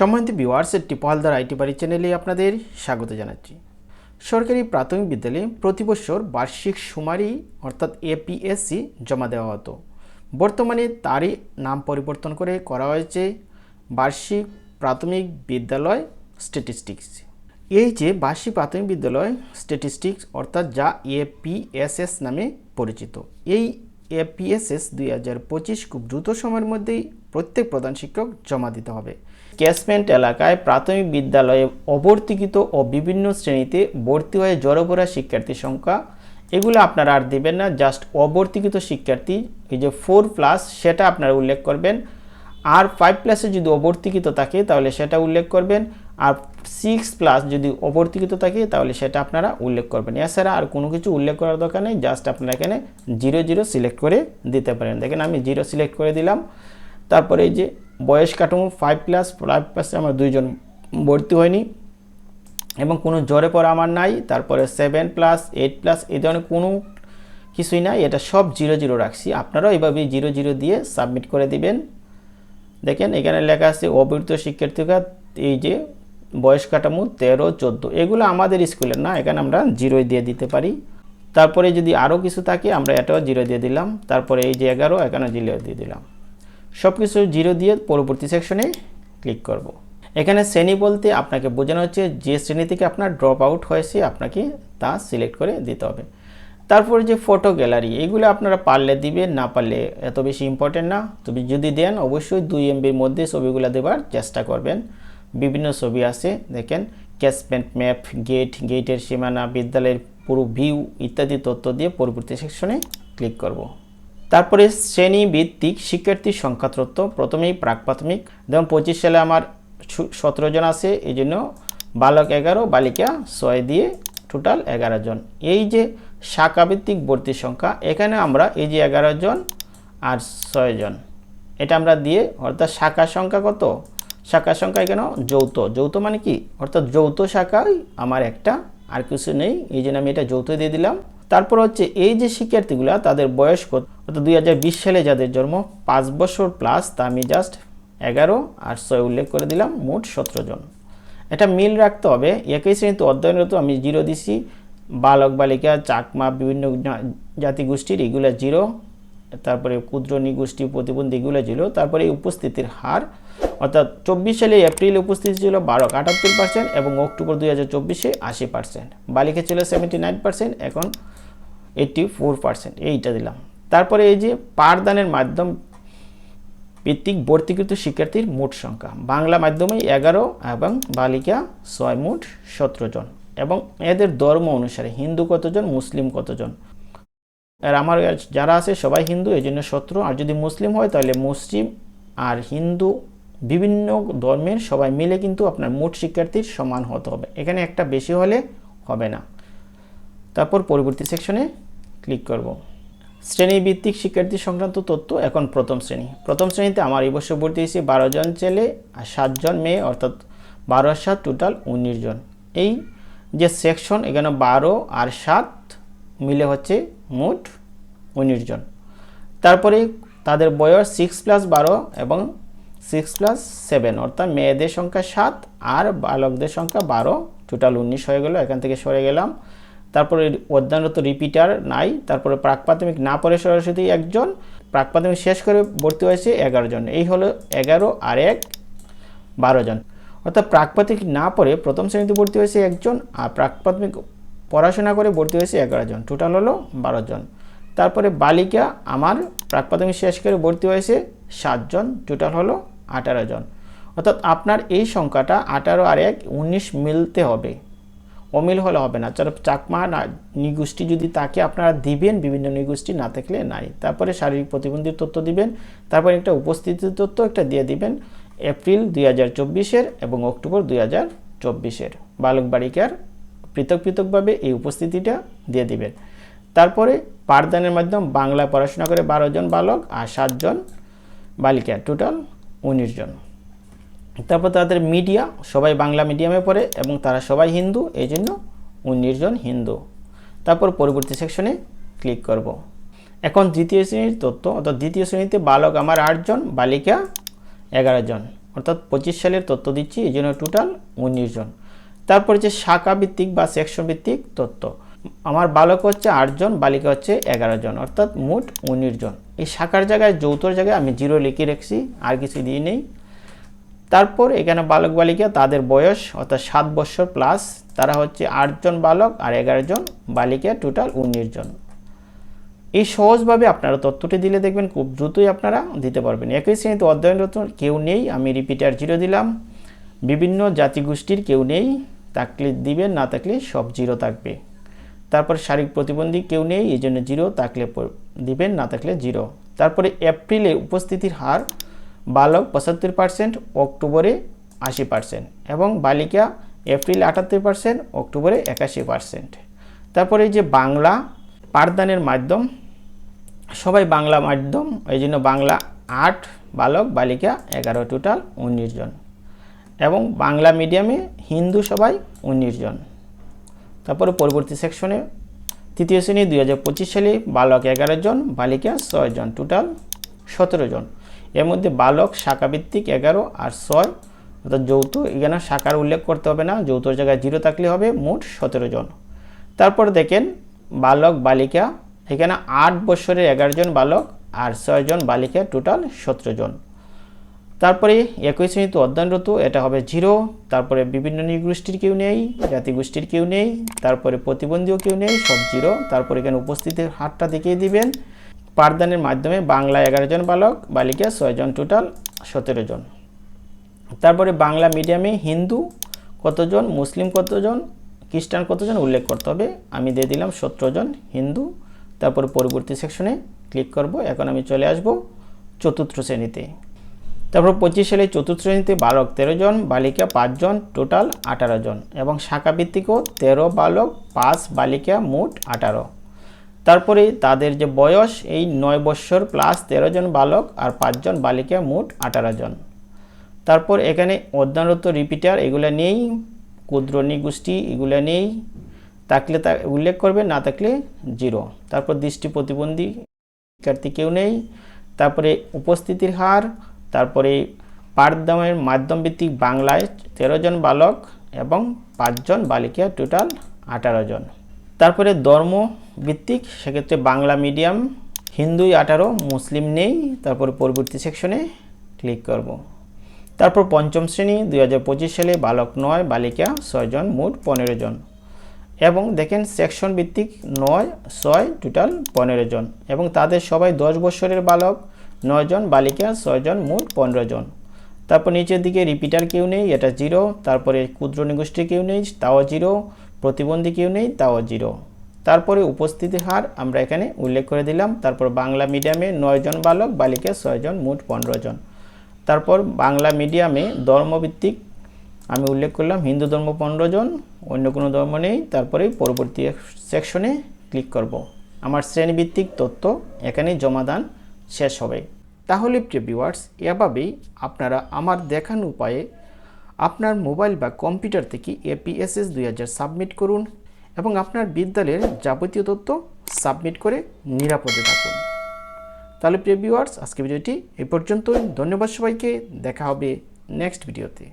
সম্মানিত ভিউয়ার্সের টিপহালদার আইটি বাড়ি চ্যানেলে আপনাদের স্বাগত জানাচ্ছি। সরকারি প্রাথমিক বিদ্যালয়ে প্রতি বছর বার্ষিক সুমারি, অর্থাৎ এপিএসসি জমা দেওয়া হতো। বর্তমানে তারই নাম পরিবর্তন করে করা হয়েছে বার্ষিক প্রাথমিক বিদ্যালয় স্ট্যাটিস্টিক্স এই যে বার্ষিক প্রাথমিক বিদ্যালয় স্ট্যাটিস্টিক্স অর্থাৎ যা এপিএসএস নামে পরিচিত, এই এপিএসএস দুই হাজার পঁচিশ খুব দ্রুত সময়ের মধ্যেই প্রত্যেক প্রধান শিক্ষক জমা দিতে হবে। ক্যাশমেন্ট এলাকায় প্রাথমিক বিদ্যালয়ে অবর্তিকৃত ও বিভিন্ন শ্রেণীতে ভর্তি হয়ে জড়ো পড়া শিক্ষার্থীর সংখ্যা। এগুলো আপনারা আর দেবেন না জাস্ট অবর্তিকৃত শিক্ষার্থী, এই যে ফোর প্লাস সেটা আপনারা উল্লেখ করবেন। আর ফাইভ প্লাসে যদি অবর্তিকৃত থাকে, তাহলে সেটা উল্লেখ করবেন। আর সিক্স প্লাস যদি অবর্তিকৃত থাকে, তাহলে সেটা আপনারা উল্লেখ করবেন। এছাড়া আর কোনো কিছু উল্লেখ করার দরকার নেই জাস্ট আপনারা এখানে জিরো জিরো সিলেক্ট করে দিতে পারেন। দেখেন আমি জিরো সিলেক্ট করে দিলাম। তারপরে এই যে বয়স কাঠামো ফাইভ প্লাস ফাইভ প্লাসে আমার দুইজন ভর্তি হয়নি। এবং কোনো জ্বরে পড়া আমার নাই, তারপরে সেভেন প্লাস এইট প্লাস এই ধরনের কোনো কিছুই নাই। এটা সব জিরো জিরো রাখছি। আপনারাও এইভাবেই জিরো জিরো দিয়ে সাবমিট করে দিবেন। দেখেন, এখানে লেখা আছে অবৃত শিক্ষার্থীরা এই যে বয়স কাঠামো তেরো, চোদ্দ, এগুলো আমাদের স্কুলের না, এখানে আমরা জিরোই দিয়ে দিতে পারি। তারপরে যদি আরও কিছু থাকে, আমরা এটাও জিরো দিয়ে দিলাম। তারপরে এই যে এগারো এখানে জিরো দিয়ে দিলাম। সব কিছু জিরো দিয়ে পরবর্তী সেকশনে ক্লিক করব। এখানে শ্রেণি বলতে আপনাকে বোঝানো হচ্ছে যে শ্রেণি থেকে আপনার ড্রপ আউট হয়েছে, আপনাকে তা সিলেক্ট করে দিতে হবে তারপরে যে ফটো গ্যালারি এগুলো আপনারা পারলে দিবেন, না পারলে এত বেশি ইম্পর্টেন্ট না তবে যদি দেন, অবশ্যই দুই এমবির মধ্যে ছবিগুলো দেবার চেষ্টা করবেন বিভিন্ন ছবি আছে, দেখেন ক্যাশমেন্ট ম্যাপ গেট গেটের সীমানা, বিদ্যালয়ের পুরো ভিউ ইত্যাদি তথ্য দিয়ে পরবর্তী সেকশনে ক্লিক করব। তারপরে শ্রেণি ভিত্তিক শিক্ষার্থীর সংখ্যা তথ্য প্রথমেই প্রাক প্রাথমিক যেমন পঁচিশ সালে আমার সতেরো জন আছে, এই জন্য বালক এগারো, বালিকা ছয় দিয়ে টোটাল এগারো জন। এই যে শাখাভিত্তিক ভর্তির সংখ্যা, এখানে আমরা এই যে এগারো জন আর ছয় জন, এটা আমরা দিয়ে, অর্থাৎ শাখার সংখ্যা কত? শাখা সংখ্যা এখানে যৌথ। যৌথ মানে কি? অর্থাৎ যৌথ শাখায় আমার একটা, আর কিছু নেই, এই জন্য আমি এটা যৌথ দিয়ে দিলাম। তারপর হচ্ছে এই যে শিক্ষার্থীগুলো, তাদের বয়স কত? অর্থাৎ দুই হাজার বিশ সালে যাদের জন্ম, পাঁচ বছর প্লাস তা আমি জাস্ট এগারো আর ছয় উল্লেখ করে দিলাম, মোট সতেরো জন। এটা মিল রাখতে হবে। একই শ্রেণীতে অধ্যয়নরত আমি জিরো দিছি। বালক, বালিকা, চাকমা, বিভিন্ন জাতিগোষ্ঠীর এগুলো জিরো। তারপরে ক্ষুদ্র নিগোষ্ঠী প্রতিবন্ধী এগুলো ছিল তারপরে উপস্থিতির হার, অর্থাৎ চব্বিশ সালে এপ্রিল উপস্থিতি ছিল বারো, আটাত্তর পার্সেন্ট এবং অক্টোবর দুই হাজার চব্বিশে আশি পার্সেন্ট বালিকা ছিল সেভেন্টি নাইন পার্সেন্ট এখন এইটটি ফোর পার্সেন্ট এইটা দিলাম। তারপরে এই যে পাঠদানের মাধ্যম ভিত্তিক ভর্তিকৃত শিক্ষার্থীর মোট সংখ্যা। বাংলা মাধ্যমে এগারো এবং বালিকা ছয় মোট সতেরো জন এবং এদের ধর্ম অনুসারে হিন্দু কতজন, মুসলিম কতজন? আর আমার যারা আছে সবাই হিন্দু এই জন্য সতেরো। আর যদি মুসলিম হয় তাহলে মুসলিম আর হিন্দু বিভিন্ন ধর্মের সবাই মিলে কিন্তু আপনার মোট শিক্ষার্থীর সমান হতে হবে। এখানে একটা বেশি হলে হবে না। তারপর পরবর্তী সেকশনে ক্লিক করব। শ্রেণীভিত্তিক শিক্ষার্থী সংক্রান্ত তথ্য এখন প্রথম শ্রেণি। প্রথম শ্রেণীতে আমার এই বছর ভর্তি হয়েছে বারো জন ছেলে আর সাতজন মেয়ে, অর্থাৎ বারো আর সাত টোটাল উনিশ জন। এই যে সেকশন এখানে বারো আর সাত মিলে হচ্ছে মোট উনিশ জন। তারপরে তাদের বয়স সিক্স প্লাস বারো এবং সিক্স প্লাস সেভেন অর্থাৎ মেয়েদের সংখ্যা সাত আর বালকদের সংখ্যা বারো। টোটাল উনিশ হয়ে গেল, এখান থেকে সরে গেলাম। তারপরে অধ্যয়নরত রিপিটার নাই, তারপরে প্রাক প্রাথমিক না পড়ে সরাসরি একজন প্রাক প্রাথমিক শেষ করে ভর্তি হয়েছে এগারো জন। এই হলো এগারো আর এক, বারো জন। অর্থাৎ প্রাক প্রাথমিক না পড়ে প্রথম শ্রেণীতে ভর্তি হয়েছে একজন আর প্রাক প্রাথমিক পড়াশোনা করে ভর্তি হয়েছে এগারো জন। টোটাল হলো বারো জন। তারপরে বালিকা আমার প্রাক প্রাথমিক শেষ করে ভর্তি হয়েছে সাতজন টোটাল হলো আঠারো জন। অর্থাৎ আপনার এই সংখ্যাটা আঠারো আর এক উনিশ মিলতে হবে। অমিল হলে হবে না। যারা চাকমা না, নিগোষ্ঠী যদি তাকে আপনারা দিবেন, বিভিন্ন নিগোষ্ঠী না থাকলে নাই। তারপরে শারীরিক প্রতিবন্ধীর তথ্য দিবেন, তারপরে একটা উপস্থিতির তথ্য একটা দিয়ে দিবেন, এপ্রিল দুই হাজার চব্বিশের এবং অক্টোবর দুই হাজার চব্বিশের। বালক বালিকার পৃথক পৃথকভাবে এই উপস্থিতিটা দিয়ে দিবেন। তারপরে পাঠদানের মাধ্যম বাংলা পড়াশোনা করে বারো জন বালক আর সাতজন বালিকা, টোটাল উনিশ জন। তারপর তাদের মিডিয়া, সবাই বাংলা মিডিয়ামে পড়ে এবং তারা সবাই হিন্দু এই জন্য উনিশ জন হিন্দু। তারপর পরবর্তী সেকশনে ক্লিক করব। এখন দ্বিতীয় শ্রেণির তথ্য, অর্থাৎ দ্বিতীয় শ্রেণীতে বালক আমার আটজন বালিকা এগারো জন। অর্থাৎ পঁচিশ সালের তথ্য দিচ্ছি এই জন্য টোটাল উনিশ জন। তারপর হচ্ছে শাখা ভিত্তিক বা সেকশন ভিত্তিক তথ্য। আমার বালক হচ্ছে আটজন বালিকা হচ্ছে এগারো জন, অর্থাৎ মোট উনিশ জন। এই শাখার জায়গায়, যৌথর জায়গায় আমি জিরো লিখে রেখেছি, আর কিছু দিয়ে নেই। তারপর এখানে বালক বালিকা তাদের বয়স অর্থাৎ সাত বছর প্লাস তারা হচ্ছে আটজন বালক আর এগারো জন বালিকা টোটাল উনিশ জন। এই সহজভাবে আপনারা তথ্যটি দিলে দেখবেন খুব দ্রুতই আপনারা দিতে পারবেন। একই শ্রেণীতে অধ্যয়নরত কেউ নেই, আমি রিপিটার জিরো দিলাম। বিভিন্ন জাতিগোষ্ঠীর কেউ নেই থাকলে দিবেন, না থাকলে সব জিরো থাকবে। তারপর শারীরিক প্রতিবন্ধী কেউ নেই, এই জন্য জিরো থাকলে প- দিবেন, না থাকলে জিরো তারপরে এপ্রিলে উপস্থিতির হার বালক পঁচাত্তর পার্সেন্ট অক্টোবরে আশি পার্সেন্ট এবং বালিকা এপ্রিল আটাত্তর পার্সেন্ট অক্টোবরে একাশি পার্সেন্ট তারপরে যে বাংলা পাঠদানের মাধ্যম, সবাই বাংলা মাধ্যম, এই জন্য বাংলা আট বালক, বালিকা এগারো টোটাল উনিশ জন এবং বাংলা মিডিয়ামে হিন্দু সবাই উনিশ জন। তারপরে পরবর্তী সেকশনে তৃতীয় শ্রেণি দুই হাজার পঁচিশ সালে বালক এগারো জন, বালিকা ছয় জন টোটাল সতেরো জন। এর মধ্যে বালক, শাখাভিত্তিক এগারো আর ছয়, অর্থাৎ যৌথ, এখানে শাখার উল্লেখ করতে হবে না, যৌথ জায়গায় জিরো থাকলে হবে মোট সতেরো জন। তারপর দেখেন, বালক, বালিকা, এখানে আট বছরের এগারো জন বালক আর ছয় জন বালিকা, টোটাল সতেরো জন। তারপরে একই শ্রেণীতে অধ্যয়নরত, এটা হবে জিরো, তারপরে বিভিন্ন নৃগোষ্ঠীর কেউ নেই, জাতিগোষ্ঠীর কেউ নেই, তারপরে প্রতিবন্ধীও কেউ নেই, সব জিরো। তারপরে এখানে উপস্থিতির হারটা দেখিয়ে দিবেন পাঠদানের মাধ্যমে বাংলা এগারো জন বালক, বালিকা ছয় জন টোটাল সতেরো জন। তারপরে বাংলা মিডিয়ামে হিন্দু কতজন, মুসলিম কতজন, খ্রিস্টান কতজন উল্লেখ করতে হবে? আমি দিয়ে দিলাম সতেরো জন হিন্দু। তারপর পরবর্তী সেকশনে ক্লিক করব। এখন আমি চলে আসব চতুর্থ শ্রেণীতে। তারপর পঁচিশ সালে চতুর্থ শ্রেণীতে বালক তেরো জন, বালিকা পাঁচজন টোটাল আঠারো জন। এবং শাখা ভিত্তিকও তেরো বালক, পাঁচ বালিকা মোট আঠারো। তারপরে তাদের যে বয়স, এই নয় বৎসর প্লাস তেরো জন বালক আর পাঁচজন বালিকা মোট আঠারো জন। তারপর এখানে অধ্যয়নরত রিপিটার এগুলো নেই ক্ষুদ্র গোষ্ঠী, এগুলো নেই থাকলে তা উল্লেখ করবে, না থাকলে জিরো তারপর দৃষ্টি প্রতিবন্ধী, শিক্ষার্থী কেউ নেই। তারপরে উপস্থিতির হার, তারপরে পাঠদামের মাধ্যম ভিত্তিক বাংলায় তেরো জন বালক এবং পাঁচজন বালিকা টোটাল আঠারো জন। তারপরে ধর্ম ভিত্তিক, সেক্ষেত্রে বাংলা মিডিয়াম, হিন্দুই আঠারো, মুসলিম নেই, তারপরে পরবর্তী সেকশনে ক্লিক করব। তারপর পঞ্চম শ্রেণি পঁচিশ সালে বালক নয়, বালিকা ছয়জন মোট পনেরো জন। এবং দেখেন সেকশন ভিত্তিক নয়, ছয়, টোটাল পনেরো জন। এবং তাদের সবাই দশ বছরের বালক, নয় জন, বালিকা ছয়জন মোট পনেরো জন। তারপর নিচের দিকে রিপিটার কেউ নেই, এটা জিরো তারপরে ক্ষুদ্র নিগোষ্ঠী কেউ নেই, তাও জিরো প্রতিবন্ধী কেউ নেই, তাও জিরো তারপরে উপস্থিতির হার আমরা এখানে উল্লেখ করে দিলাম। তারপর বাংলা মিডিয়ামে নয় জন বালক, বালিকা ছয়জন মোট পনেরো জন। তারপর বাংলা মিডিয়ামে ধর্মভিত্তিক আমি উল্লেখ করলাম, হিন্দু ধর্ম পনেরো জন, অন্য কোনো ধর্ম নেই। তারপরে পরবর্তী সেকশনে ক্লিক করব। আমার শ্রেণীভিত্তিক তথ্য এখানেই জমাদান শেষ হবে। তাহলে প্রিয় ভিউয়ার্স এভাবেই আপনারা আমার দেখানো উপায়ে আপনার মোবাইল বা কম্পিউটার থেকে এপিএসএস দুই হাজার সাবমিট করুন। এবং আপনার বিদ্যালয়ের যাবতীয় তথ্য সাবমিট করে নিরাপদে থাকুন। তাহলে প্রিয় ভিউয়ার্স আজকে ভিডিওটি এই পর্যন্তই। ধন্যবাদ সবাইকে। দেখা হবে নেক্সট ভিডিওতে